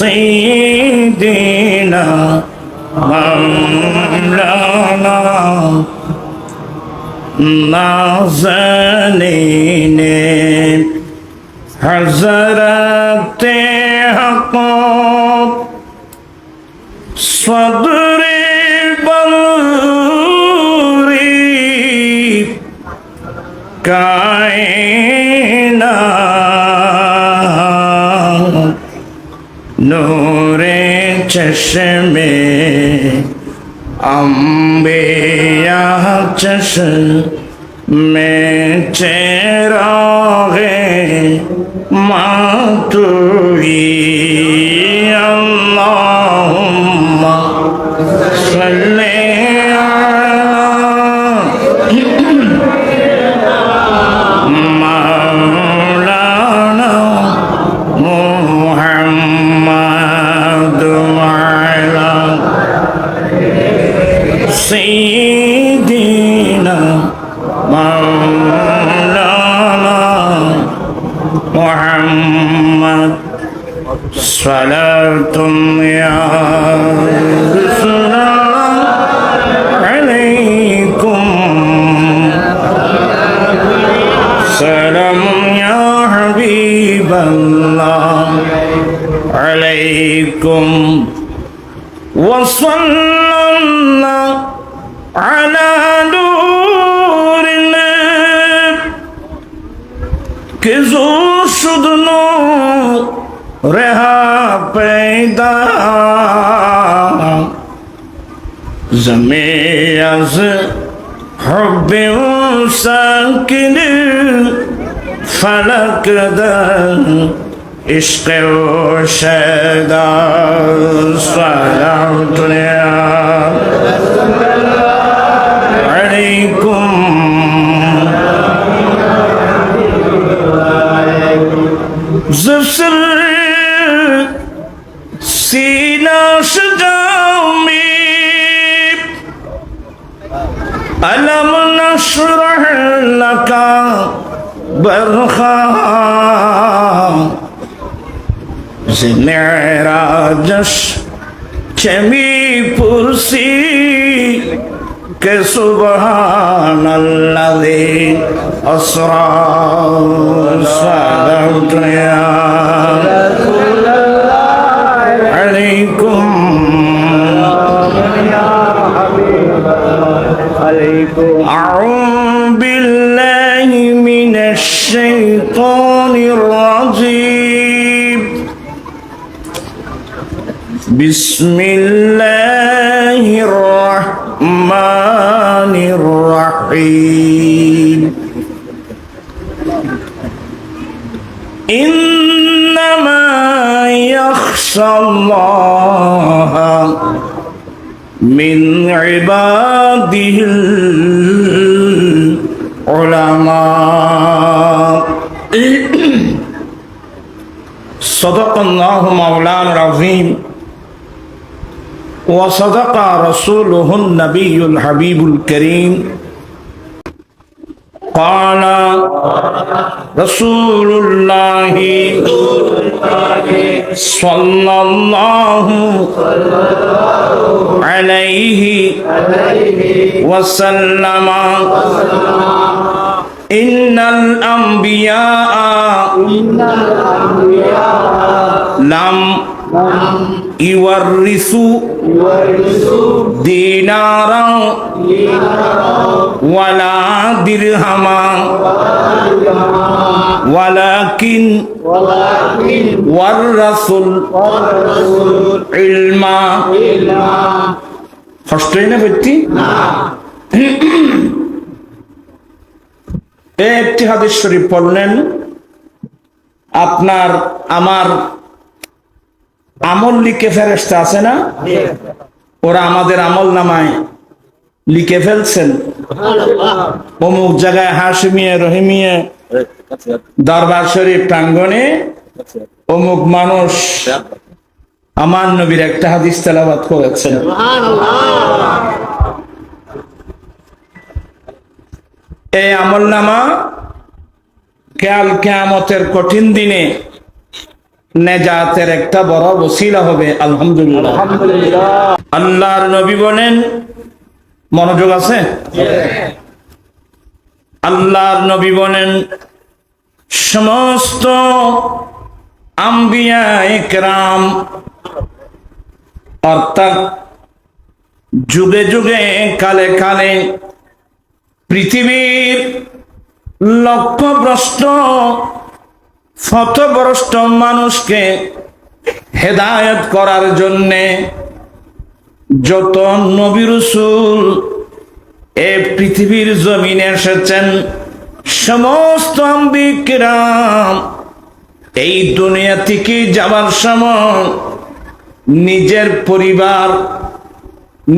سيدنا مولانا نازنین حضرت حق صدر بلوری کائن नूरे चश्मे अम्बिया चश में चेरागे मातुगी अल्लाहुम्मा सल्ले زمین از حب ساکن فلک در عشق و شدا صلاة یا علیکم زفر ألم نشرح لك برخا زمعراجش چمی پرسی کہ سبحان الذي أسرى صلوات الشيطان الرجيم. بسم الله الرحمن الرحيم. إنما يخشى الله من عباده العلماء. صدق الله مولانا العظيم. وصدق رسوله النبي الحبيب الكريم. قال رسول الله صلى الله عليه وسلم ইন্নাল আম্বিয়া লাম ইওয়ারিসু দিনারা ওয়ালা দিরহামা ওয়ালাকিন ওয়াররাসুল ইলমা। কষ্টই ব্যক্তি? না। একটি হাদিস শরীফ পড়লেন আপনার আমার আমল লিখে ফেরেস্তা আছে না? ওরা আমাদের আমল নামায় লিখে ফেলছেন। অমুক জায়গায় হাসিমিয়ে রহিমিয়ে দরবার শরীফ প্রাঙ্গনে অমুক মানুষ আমার নবীর একটা হাদিস তেলাবাদ করেছেন। এই আমল নামা কেয়াল কেয়ামতের কঠিন দিনে নেজাতের একটা বড় বসিলা হবে আলহামদুলিল্লাহ। আল্লাহর নবী বলেন মনোযোগ আছে? আল্লাহর নবী বলেন সমস্ত আম্বিয়া একরাম অর্থাৎ যুগে যুগে কালে কালে পৃথিবীর লক্ষ্যভ্রষ্ট ফতভ্রষ্ট মানুষকে হেদায়ত করার জন্যে যত নবী রসুল এ পৃথিবীর জমিনে এসেছেন, সমস্ত আম্বিকরাম এই দুনিয়া থেকে যাবার সময় নিজের পরিবার,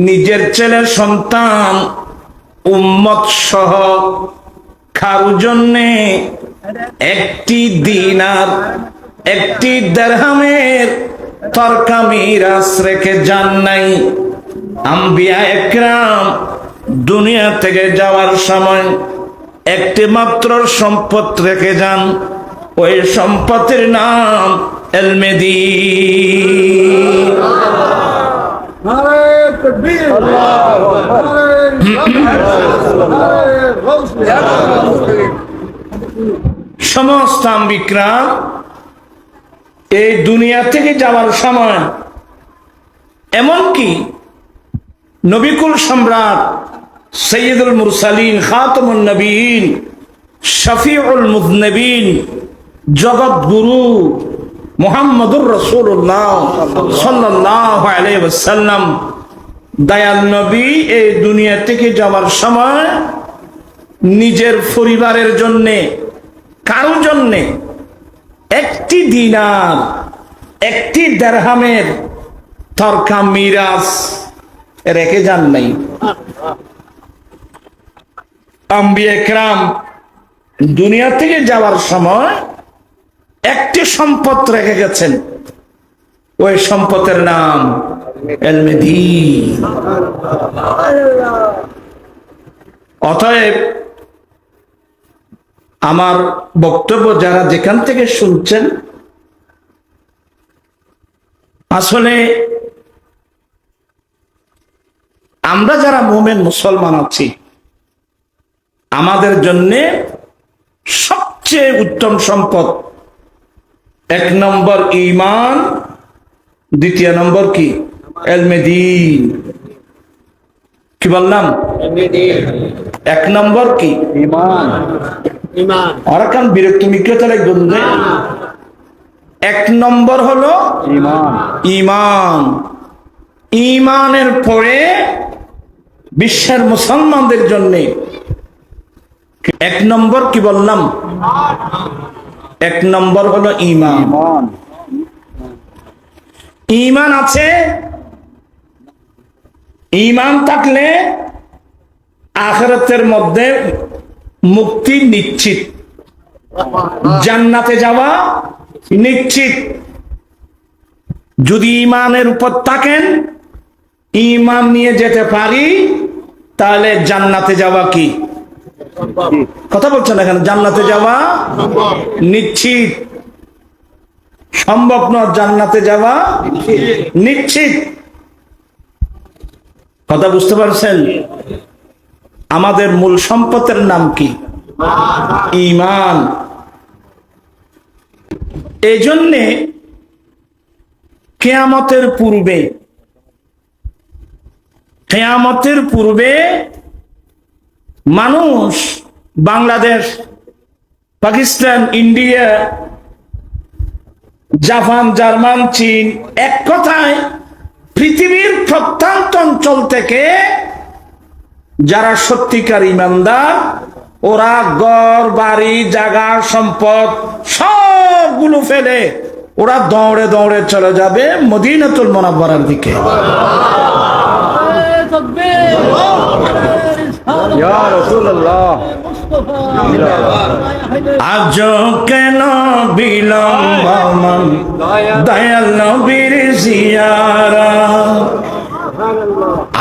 নিজের ছেলে সন্তান উম্মত সহ কারও জন্যে একটি দিন আর একটি দেড়হামের তরকামিরাজ রেখে যান নাই। আম্বিয়া একরাম, দুনিয়া থেকে যাওয়ার সময় একটি মাত্র সম্পদ রেখে যান। ওই সম্পদের নাম এলমেদি। তকবীর। সমস্ত আম্বিকরা এই দুনিয়া থেকে যাওয়ার সময়, এমনকি নবিকুল সম্রাট সৈয়দুল মুরসালিন খাতমুল নবীন, শফিউল মুজনবিন, জগৎ গুরু মোহাম্মদুর রসুল্লাহ সাল্লাহ আলাইসাল্লাম দয়াল নবী এই দুনিয়া থেকে যাওয়ার সময় নিজের পরিবারের জন্যে কারোর জন্যে, একটি দিনার, একটি দেড়হামের তরকা মিরাজ রেখে যান নাই। আম্বি একরাম দুনিয়া থেকে যাওয়ার সময় একটি সম্পদ রেখে গেছেন। ওই সম্পদের নাম অতএব আমার বক্তব্য যারা যেখান থেকে শুনছেন, আসলে আমরা যারা মোমেন মুসলমান আছি, আমাদের জন্যে সবচেয়ে উত্তম সম্পদ এক নম্বর ইমান দ্বিতীয় নম্বর কি? এলমেদিন কি বললাম? এক নম্বর কি? বিরক্ত এক নম্বর হলো ইমান। ইমান। ইমানের পরে বিশ্বের মুসলমানদের জন্য এক নম্বর কি বললাম? এক নম্বর হলো ইমান। ইমান আছে ইমান থাকলে আখরাতের মধ্যে মুক্তি নিশ্চিত। জান্নাতে যাওয়া নিশ্চিত। যদি ইমানের উপর থাকেন ইমান নিয়ে যেতে পারি তাহলে জান্নাতে যাওয়া কি? কথা বলছেন এখানে জান্নাতে যাওয়া নিশ্চিত। সম্ভব নয় জান্নাতে যাওয়া। নিশ্চিত। কথা বুঝতে পারছেন? আমাদের মূল সম্পদের নাম কি? ইমান এই জন্যে কেয়ামতের পূর্বে কেয়ামতের পূর্বে মানুষ Bangladesh, Pakistan, India Japan, German, চীন, এক কথায় পৃথিবীর প্রত্যন্ত অঞ্চল থেকে যারা সত্যিকার ইমানদার, ওরা গড় বাড়ি জাগা সম্পদ সবগুলো ফেলে ওরা দৌড়ে দৌড়ে চলে যাবে মদিনাতুল মোনাব্বরার দিকে। আজ কেন বিলম্ব দয়াল নবীর জিয়ারা।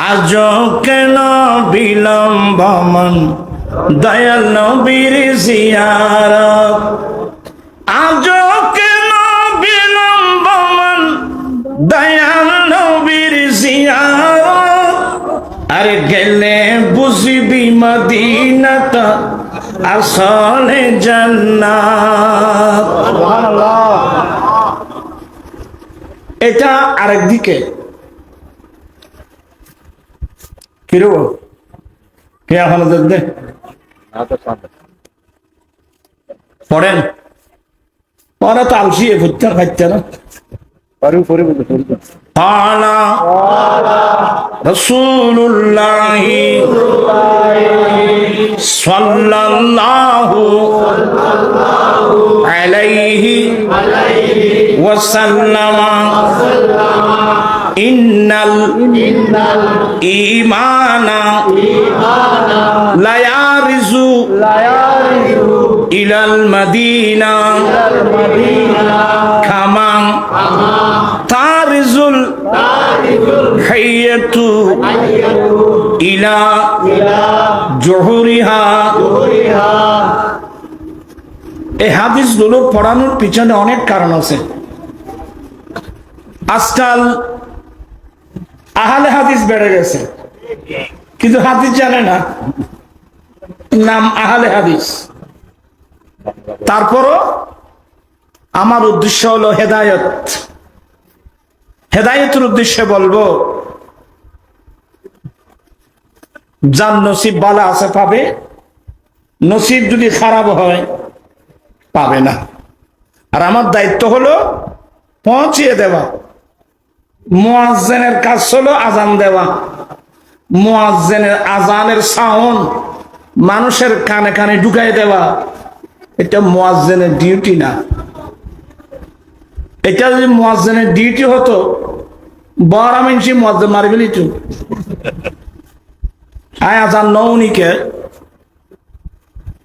আজ কেন বিলম্ব দয়াল নবীর জিয়ারা। আজ কেন বিলম্ব দয়াল নবীর জিয়ারত আরে গেলে বুঝবি মদিনাটা আসলে জান্নাত। এটা আরেক দিকে। কিরো কে দেখবে? পড়েন। পরে তো আলসিয়ে ভুট্টা খাইতে না পরে পরে বলতে পরে قال رسول الله صلى الله عليه وسلم إن الإيمان لا يرز إلى المدينة كما তারিজুল হাইয়াতু ইলা জহুরিহা। এই হাদিসগুলো পড়ানোর পিছনে অনেক কারণ আছে। আজকাল আহলে হাদিস বেড়ে গেছে। কিন্তু হাদিস জানে না। নাম আহলে হাদিস। তারপরও আমার উদ্দেশ্য হলো হেদায়ত। হেদায়তের উদ্দেশ্যে বলব, যার নসিব বালা আছে পাবে, নসিব যদি খারাপ হয়, পাবে না। আর আমার দায়িত্ব হলো পৌঁছিয়ে দেওয়া। মুয়াজ্জেনের কাজ হলো আজান দেওয়া। মুয়াজ্জেনের আজানের সাউন্ড মানুষের কানে কানে ঢুকাই দেওয়া। এটা মুয়াজ্জেনের ডিউটি না। এটা যদি মুয়াজ্জেনের ডিউটি হতো বড় মানসি মুয়াজ্জেন মারি ফেলিত আয় আজান নৌনিকে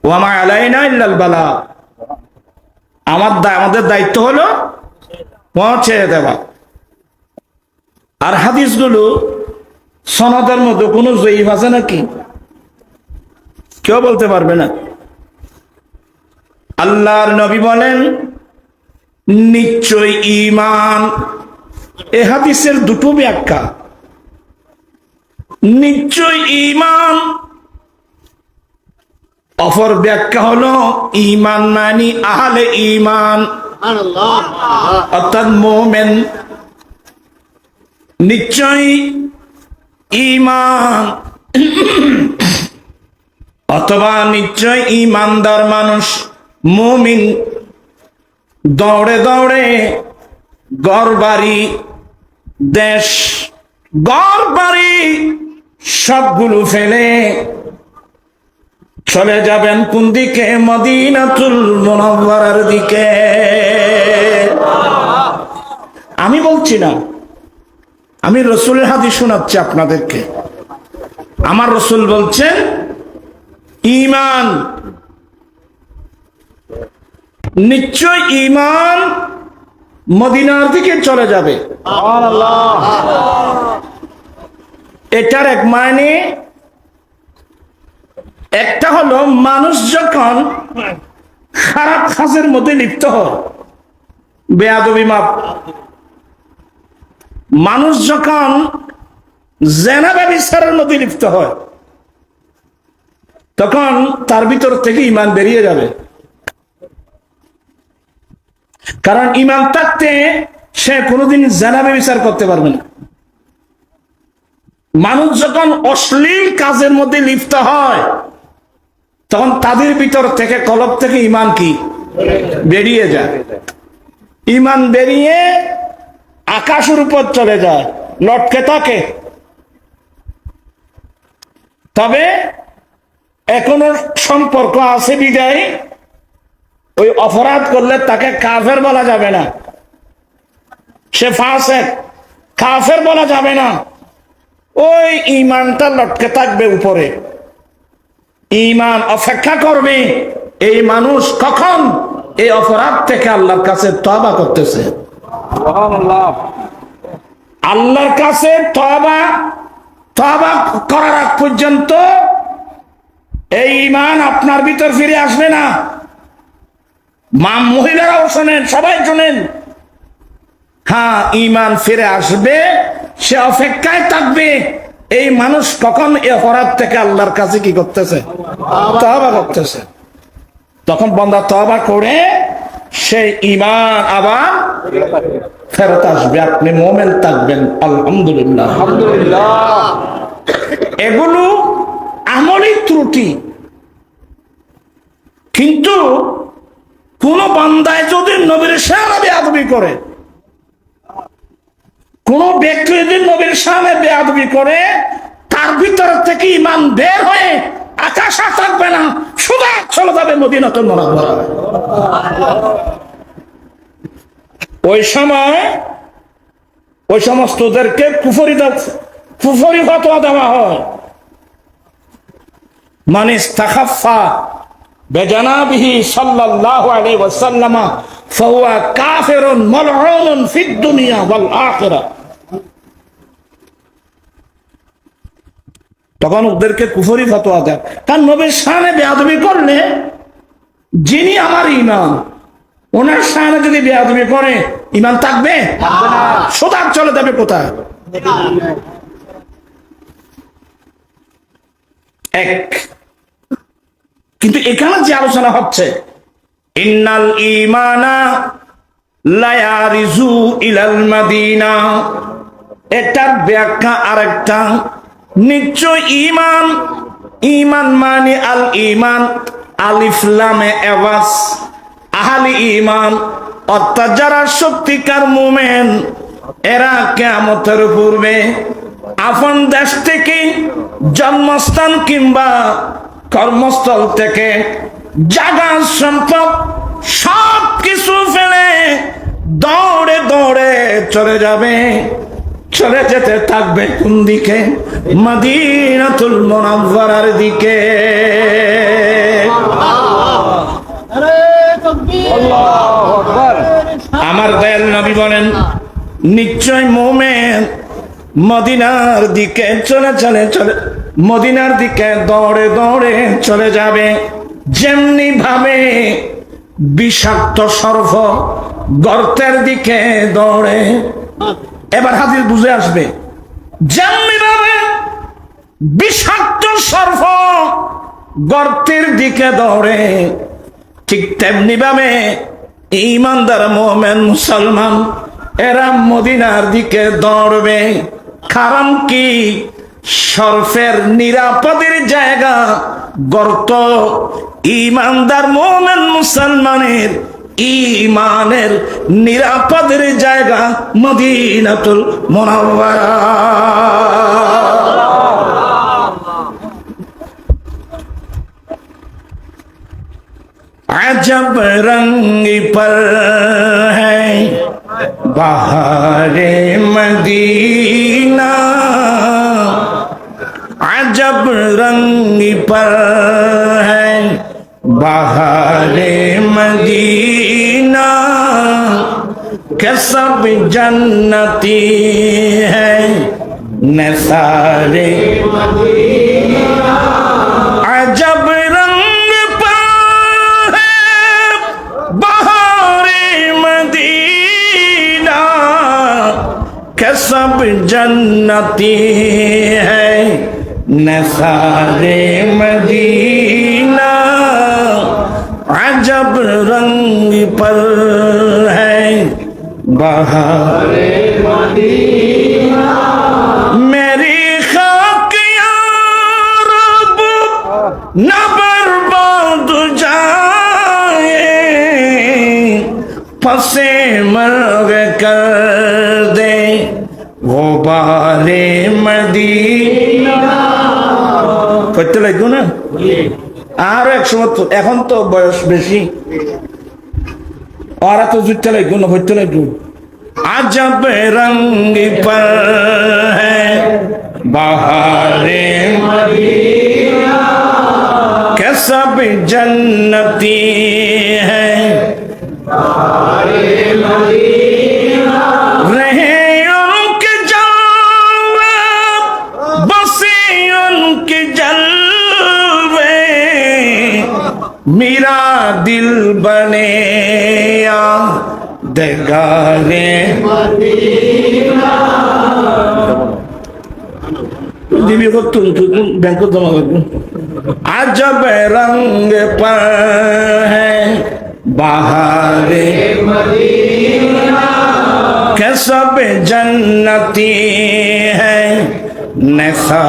ও আমার আলাই না ইল্লাল বালা। আমার আমাদের দায়িত্ব হলো পৌঁছে দেওয়া। আর হাদিসগুলো সনদের মধ্যে কোনো জয়ীফ আছে নাকি? কেউ বলতে পারবে না। আল্লাহর নবী বলেন নিশ্চয় ইমান এ হাদিসের দুটো ব্যাখ্যা। নিশ্চয় ইমান অপর ব্যাখ্যা হলো ইমান মানি আহলে ইমান. অর্থাৎ মোমেন। নিশ্চয় ইমান অথবা নিশ্চয় ইমানদার মানুষ, মুমিন। দৌড়ে দৌড়ে গড় দেশ গড় সবগুলো ফেলে চলে যাবেন কোন দিকে? মদিনাতুল মুনাওয়ারার দিকে। আমি বলছি না, আমি রসুলের হাদিস শোনাচ্ছি আপনাদেরকে। আমার রসুল বলছেন, ইমান নিশ্চয় ইমান মদিনার দিকে চলে যাবে। এটার এক মানে একটা হলো মানুষ যখন খারাপ কাজের মধ্যে লিপ্ত হয় মাপ। মানুষ যখন জেনা ব্যবস্থার মধ্যে লিপ্ত হয়, তখন তার ভিতর থেকে ইমান বেরিয়ে যাবে। কারণ ইমান থাকতে সে কোনোদিন জেনা ব্যবচার করতে পারবে না। মানুষ যখন অশ্লীল কাজের মধ্যে লিপ্ত হয়, তখন তাদের ভিতর থেকে কলব থেকে ইমান কি? বেরিয়ে যায়। ইমান বেরিয়ে আকাশের উপর চলে যায় লটকে থাকে। তবে এখনও সম্পর্ক আছে বিদায়। ওই অপরাধ করলে তাকে কাফের বলা যাবে না। সে ফাঁসে কাফের বলা যাবে না। ওই ইমানটা লটকে থাকবে উপরে। ইমান অপেক্ষা করবে এই মানুষ কখন এই অপরাধ থেকে আল্লাহর কাছে তবা করতেছে? আল্লাহর কাছে তবা তবা করার পর্যন্ত এই ইমান আপনার ভিতর ফিরে আসবে না। মা মহিলারাও শোনেন সবাই শোনেন। হ্যাঁ ইমান ফিরে আসবে সে অপেক্ষায় থাকবে। এই মানুষ কখন এ অপরাধ থেকে আল্লাহর কাছে কি করতেছে? তবা করতেছে। তখন বন্দা তবা করে সেই ইমান আবার ফেরত আসবে। আপনি মোমেন থাকবেন আলহামদুলিল্লাহ। আলহামদুলিল্লাহ। এগুলো আমলি ত্রুটি। কিন্তু কোন বান্দায় যদি নবীর সামনে বেয়াদবি করে, কোন ব্যক্তি যদি নবীর সামনে বেয়াদবি করে, তার ভিতর থেকে ইমান বের হয়ে আকাশ থাকবে না সুদা চলে যাবে মদিনাতুল মুনাওয়ারা ওই সময় ওই সমস্তদেরকে কুফরি কুফরি ফতোয়া দেওয়া হয়। মানে ইস্তাখাফা বেজানাবিহি সাল্লাল্লাহু আলাইহি ওয়াসাল্লাম ফাহুয়া কাফিরুন মালউনুন ফিদ দুনিয়া ওয়াল তখন ওদেরকে কুফরি ফতোয়া দেয়। তার নবীর সামনে বেয়াদবি করলে যিনি আমার ইমাম ওনার সামনে যদি বেয়াদবি করে ইমান থাকবে? সোদার চলে যাবে কোথায়? এক। কিন্তু এখানে যে আলোচনা হচ্ছে, ইন্নাল ইমানা লায়ারিজু ইলাল মাদিনা এটার ব্যাখ্যা আরেকটা। নিশ্চয় ইমান ইমান মানে আল ইমান আলিফলামে এবাস আহালি ইমান অর্থাৎ যারা সত্যিকার মুমেন, এরা কেমতের পূর্বে আপন দেশ থেকে জন্মস্থান কিংবা কর্মস্থল থেকে জাগা সম্পদ সব কিছু ফেলে দৌড়ে দৌড়ে চলে যাবে, চলে যেতে থাকবে কোন দিকে? মদিনাতুল মুনাওয়ারার দিকে। আমার দয়াল নবী বলেন, নিশ্চয় মোমেন মদিনার দিকে চলে চলে চলে। মদিনার দিকে দৌড়ে দৌড়ে চলে যাবে। যেমনি ভাবে বিষাক্ত সর্ব গর্তের দিকে দৌড়ে। এবার হাজির বুঝে আসবে। যেমনি ভাবে বিষাক্ত সর্ব গর্তের দিকে দৌড়ে, ঠিক তেমনি ভাবে ইমানদার মোমেন মুসলমান, এরা মদিনার দিকে দৌড়বে। কারণ কি? সরফের নিরাপদের জায়গা, গর্ত ইমানদার মোমেন মুসলমানের ইমানের নিরাপদের জায়গা, মদিনাতুল মোনাব্বার আজব রঙ্গি পর হ্যাঁ বাহারে মদিনা। अजब रंग पर है बहारे मदीना के सब जन्नती है नसारे अजब रंग पर है बहारे मदीना के सब जन्नती है नसारे मदीना अजब रंग पर है। बहारे मदीना मेरी खाक रब, न बर्बाद जाए। फसे मर कर दे वो बारे मदीना। করতে লাগবে না? আর এক সময় এখন তো বয়স বেশি। আর তো জুটতে লাগবে না করতে লাগবে। আজব রঙ্গি পর বাহারে সব জন্নতি হ্যাঁ দিল বনে দেগারে। দিবি কত ব্যাংক জমা করব। আজব রঙ পর বাহারে। কেসব জন্নতি হ্যাঁ নেশা।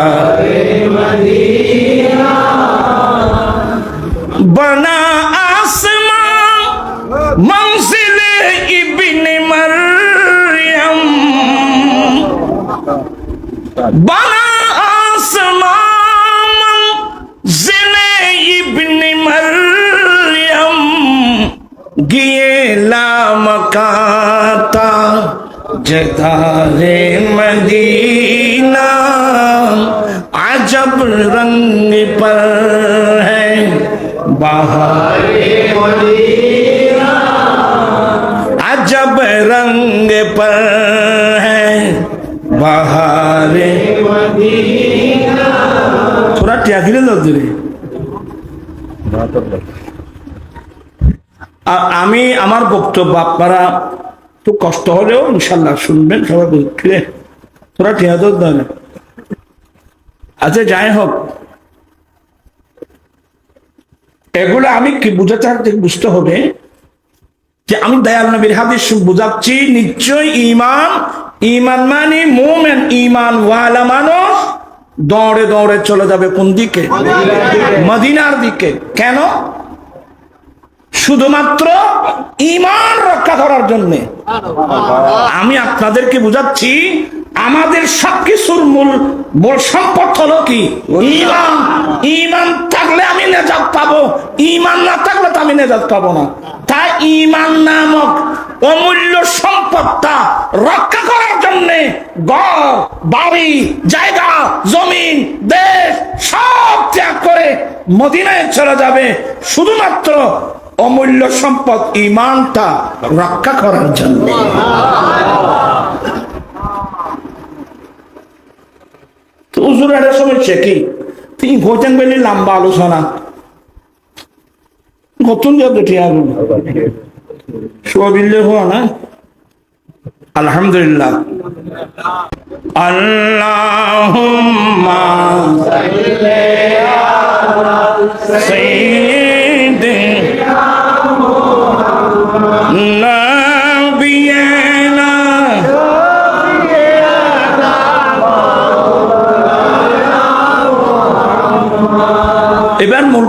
बना मंजिल इब्न मरियम। बना आसमां ज़िले इब्न मरियम। गिए लामकाता जदारे मदीना। अजब रंग पर है बाहर रंग पर है बहारे थोड़ा ट्यागिले लग রে আ- আমি আমার বক্তব্য আপনারা একটু কষ্ট হলেও ইনশাল্লাহ শুনবেন সবাই বুঝলে তোরা টিয়াদর দেবে আচ্ছা যাই হোক এগুলো আমি কি বুঝাতে চাচ্ছি, বুঝতে হবে যে আমি দয়াল নবীর হাদিস বুঝাচ্ছি নিশ্চয় ইমান ইমান মানে মোমেন ইমান ওয়ালা মানুষ দৌড়ে দৌড়ে চলে যাবে কোন দিকে? মদিনার দিকে। কেন? শুধুমাত্র ইমান রক্ষা করার জন্য। আমি আপনাদেরকে বুঝাচ্ছি আমাদের সবকিছুর মূল মূল সম্পদ হলো কি? ইমান। ইমান থাকলে আমি নেজাত পাবো। ইমান না থাকলে তো আমি নেজাত পাবো না। তাই ইমান নামক অমূল্য সম্পদটা রক্ষা করার জন্য ঘর, বাড়ি, জায়গা, জমিন, দেশ সব ত্যাগ করে মদিনায় চলে যাবে। শুধুমাত্র অমূল্য সম্পদ ইমানটা রক্ষা করার জন্য। তো উজুর একটা সমস্যা কি? বেলি লম্বা আলোচনা। নতুন আগুন হওয়া না? আলহামদুলিল্লাহ। আল্লাহুম্মা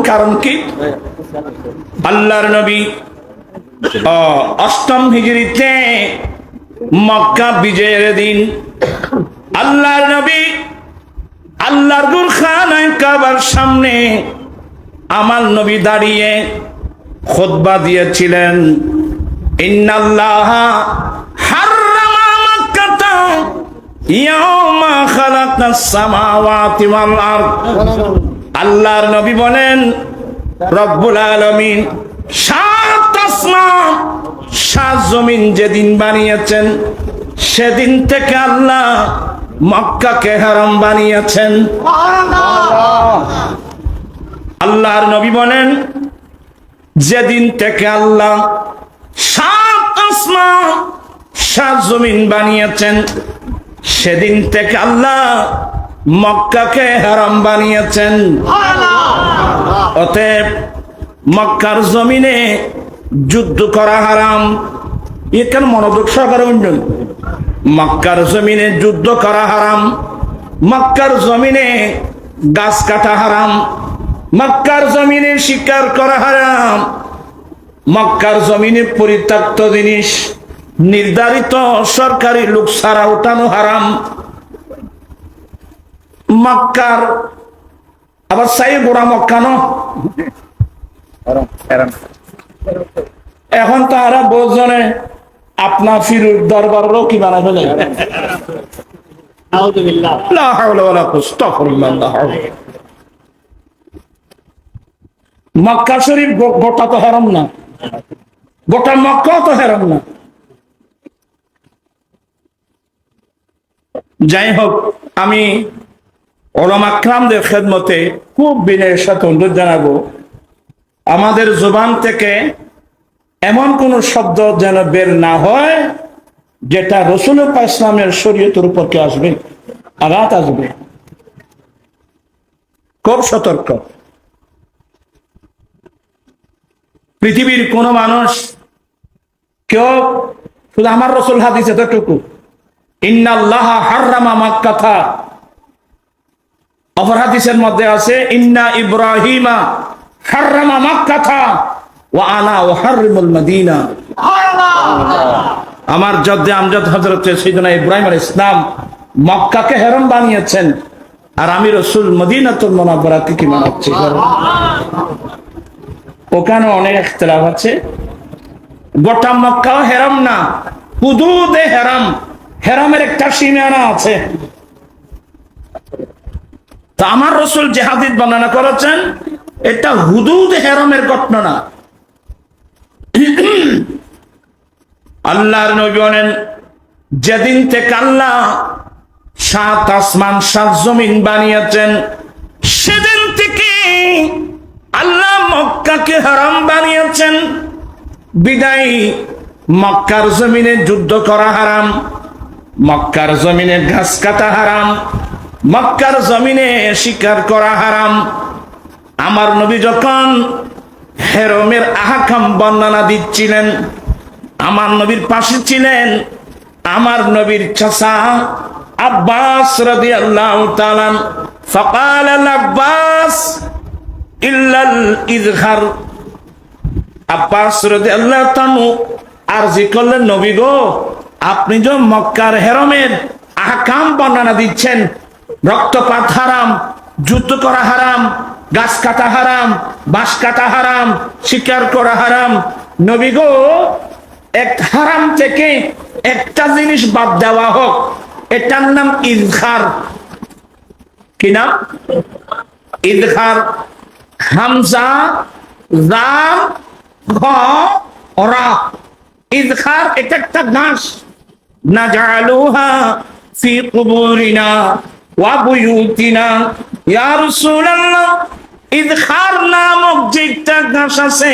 কারণ কি? আল্লাহর নবী অষ্টম হিজড়িতে মক্কা বিজয়ের দিন আল্লাহর নবী আল্লাহর গুরখানায় কাবার সামনে আমার নবী দাঁড়িয়ে খোদবা দিয়েছিলেন। ইন্নাল্লাহ আল্লাহর নবী বলেন, রব্বুল আলমিন সাত আসমান সাত জমিন যেদিন বানিয়েছেন, সেদিন থেকে আল্লাহ মক্কাকে হারাম বানিয়েছেন। আল্লাহর নবী বলেন, যেদিন থেকে আল্লাহ সাত আসমান সাত জমিন বানিয়েছেন, সেদিন থেকে আল্লাহ মক্কাকে হারাম বানিয়েছেন। অতএব মক্কার জমিনে যুদ্ধ করা হারাম। এখানে মনোযোগ সহকারে শুনবেন মক্কার জমিনে যুদ্ধ করা হারাম। মক্কার জমিনে গাছ কাটা হারাম। মক্কার জমিনে শিকার করা হারাম। মক্কার জমিনে পরিত্যক্ত জিনিস নির্ধারিত সরকারি লোক ছাড়া উঠানো হারাম। মক্কার, আবার সাই গোড়া মক্কানো এখন তারা বোঝনে আপনা ফিরুর দরবারও কি বানা ফেলে। মক্কা শরীফ গোটা তো হারাম না। গোটা মক্কা তো হারাম না। যাই হোক, আমি ওলাম আকরামদের খেদমতে খুব বিনয়ের সাথে অনুরোধ জানাব, আমাদের জবান থেকে এমন কোন শব্দ যেন বের না হয় যেটা রসুল ইসলামের শরীয়তের উপর কে আসবে আঘাত আসবে। খুব সতর্ক। পৃথিবীর কোন মানুষ কেউ, শুধু আমার রসুল হাদিস এতটুকু, ইন্নাল্লাহ হাররামা মাক্কাথা অপর হাদিসের মধ্যে আছে ইন্না ইব্রাহিমা হাররামা মাক্কাথা ওয়া আনা ওয়া হাররিমুল মদিনা আমার যদ্দে আমজাদ হযরত সাইয়েদনা ইব্রাহিম আলাইহিস ইসলাম মক্কাকে হেরম বানিয়েছেন আর আমি রসুল মদিনাতুল মুনাওয়ারাকে কি বানাচ্ছি ওখানে অনেক ইখতিলাফ আছে। গোটা মক্কাও হেরাম না হুদুদে হেরাম। হেরামের একটা সীমানা আছে। তা আমার রসুল যে বর্ণনা করেছেন, এটা হুদুদ হেরামের ঘটনা আল্লাহর নবী বলেন, যেদিন থেকে আল্লাহ সাত আসমান, সাত জমিন বানিয়েছেন, সেদিন থেকে আল্লাহ মক্কাকে হারাম বানিয়েছেন। বিদায়, মক্কার জমিনে যুদ্ধ করা হারাম, মক্কার জমিনে ঘাস কাটা হারাম মক্কার জমিনে শিকার করা হারাম। আমার নবী যখন হেরমের আহাকাম বর্ণনা দিচ্ছিলেন, আমার নবীর পাশে ছিলেন, আমার নবীর চাষা আব্বাস রদি আল্লাহ তালান ফকাল আব্বাস, ইল্লাল ইজহার। আব্বাস রদি আল্লাহ তানু আরজি করলেন, নবী গো, আপনি যে মক্কার হেরমের আহকাম বর্ণনা দিচ্ছেন রক্তপাত হারাম, যুদ্ধ করা হারাম, গাছ কাটা হারাম, বাঁশ কাটা হারাম, শিকার করা হারাম। নবী গো, এক হারাম থেকে একটা জিনিস বাদ দেওয়া হোক, এটার নাম ইজহার। কি নাম? ইজহার। হামজা জাম ইজহার এটা একটা ঘাস। না জালুহা ওয়া বুয়ুতিনা রাসূলুল্লাহ ইজহার নামক যে একটা ঘাস আছে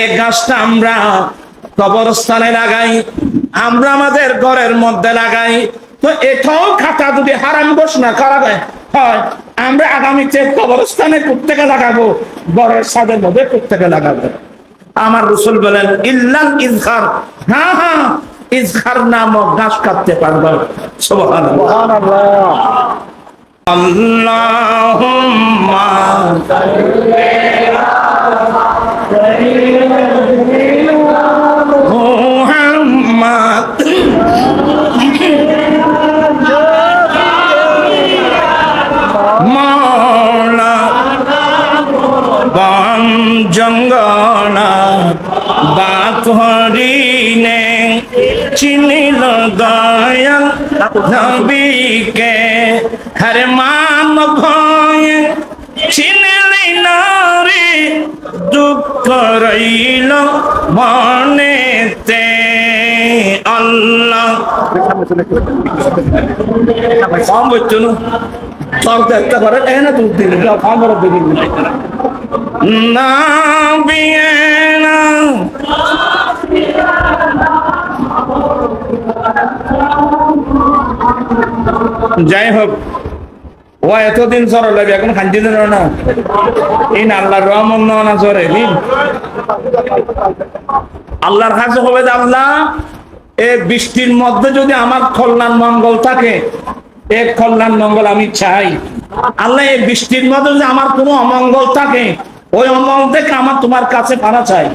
এই ঘাসটা আমরা কবরস্থানে লাগাই, আমরা আমাদের ঘরের মধ্যে লাগাই। তো এটাও খাতা যদি হারাম ঘোষণা করা হয়, আমরা আগামীতে কবরস্থানে প্রত্যেকে লাগাবো, ঘরের সাদের মধ্যে প্রত্যেকে লাগাবো। আমার রসুল বলেন, ইল্লাল ইজহার। হ্যাঁ হ্যাঁ। ইজহার নামক ঘাস কাটতে পারব। সুবহানাল্লাহ। আল্লাহুম্মা জঙ্গনা হরিণে চিনিল দয়াল নবীকে হর মান ভয়ে চিনলি নারে দুঃখ রইল মনেতে। আল্লাহ। ফর্ম বলছো না? ফর্ম দেখতে পারে এ না তুমি দিলে। ফর্ম বড় দিন না বিয়ে না। যাই হোক ও এতদিন সর লাগবে এখন খাঞ্চি দিন না। এই না, আল্লাহর রহমন না আল্লাহর কাছে হবে আল্লাহ, এ বৃষ্টির মধ্যে যদি আমার কল্যাণ মঙ্গল থাকে এক কল্যাণ মঙ্গল আমি চাই। আল্লাহ, এই বৃষ্টির মধ্যে যদি আমার কোনো অমঙ্গল থাকে, ওই অমঙ্গল থেকে আমার তোমার কাছে পানা চাই।